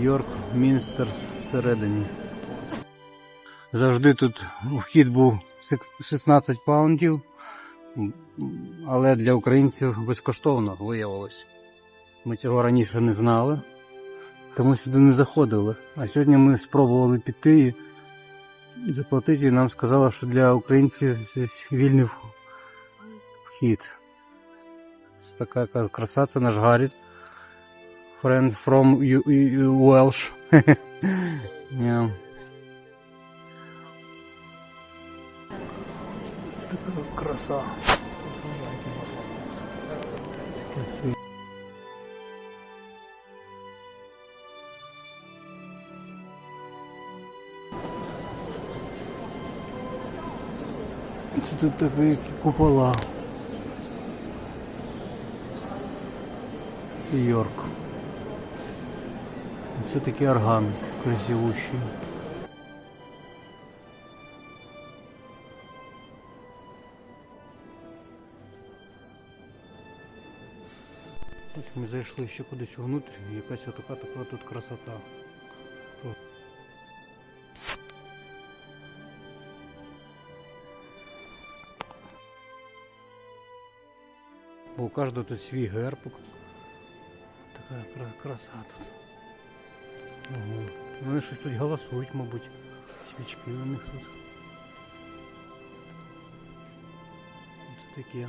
Йорк, Мінстер всередині. Завжди тут вхід був 16 паундів, але для українців безкоштовно виявилось. Ми цього раніше не знали, тому сюди не заходили. А сьогодні ми спробували піти заплатити, і нам сказали, що для українців вільний вхід. Така краса, це наш Гарріт. Friend from Welsh. yeah. Така краса. Таке Це тут такі купола. Це Йорк. Це такий орган красивущий. Ось ми зайшли ще кудись внутрі, якась така така тут красота. У кожного тут свій герб. Така краса тут. Угу. Вони щось тут голосують, мабуть. Свічки у них тут. Ось таке.